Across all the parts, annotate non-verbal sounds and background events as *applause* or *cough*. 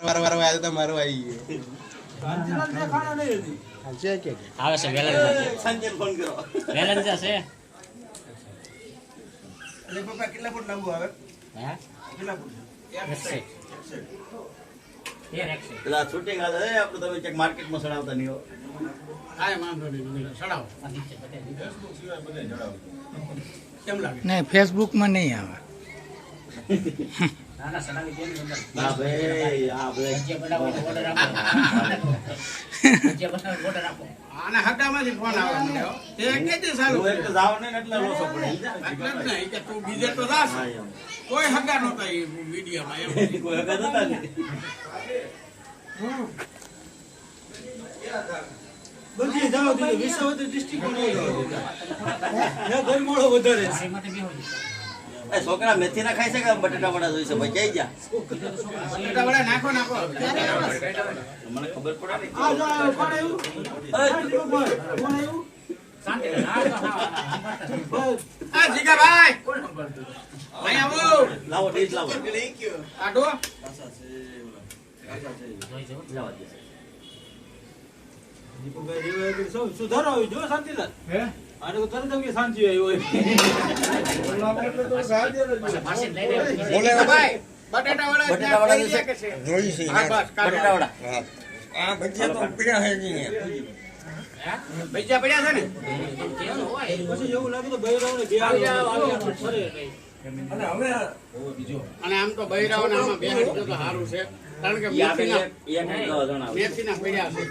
મારો વારો આવ્યો તો મારો આવી ગયો. આવે છે ફોન કરો. કેટલા ફૂટ લાંબુ આવે? હે? કેટલા ફૂટ. પેલા છૂટી ગયા આપણે તમે ચેક માર્કેટમાં સડાવતા નહીં હો. નહીં ફેસબુકમાં નહીં આવે. *laughs* કોઈ હગા નહોતા મીડિયામાં *laughs* કોઈ હગા નતા બધી જાવ દીધું વિસાવદર ડિસ્ટ્રિક્ટ વધારે. એ છોકરા મેથી ના ખાઈ શકે બટેટા વડા જોઈશે ભાઈ જઈ જા. બટેટા વડા નાખો નાખો. મને ખબર પડે ને. આ જો કોણ આવ્યું? આવ્યું? શાંતિ આવો. લાવો ડીશ લાવો. સુધારો આવ્યો જો શાંતિલાલ. હા? ભજીયા તો પીડા હે નહીં? હે? ભજીયા પડ્યા છે ને? એમ કેવું હોય. પછી એવું લાગે તો કઈ. અને આમ તો બૈરાઓને આમાં બે તો સારું છે. કારણ કે મેથીના પડ્યા છે.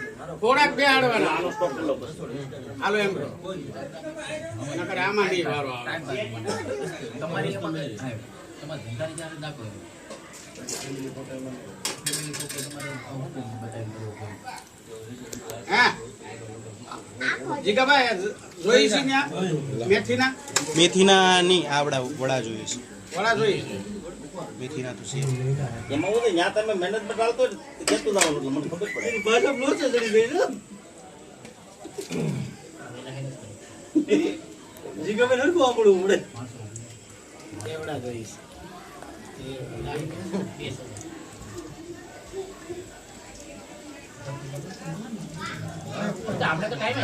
થોડાક આનો સ્ટોક કેટલો હાલો એમ નકર આમાં નહીં વારો આવે. તમારી તમારે ધંધાની જ્યારે દાખલો મેથીના મેથીના? નહીં આવડા વડા જોઈએ છે. વડા જોઈએ છે. મેથીના તો છે. એમાં હું ત્યાં ન્યા તમે મહેનત જ કેતું જવાનું એટલે મને ખબર પડે. ભાજપ લોચે ચડી ગઈ છે જીગાભાઈ નરકો આપણું ઉડે એવડા જોઈ આપણે તો ટાઈમ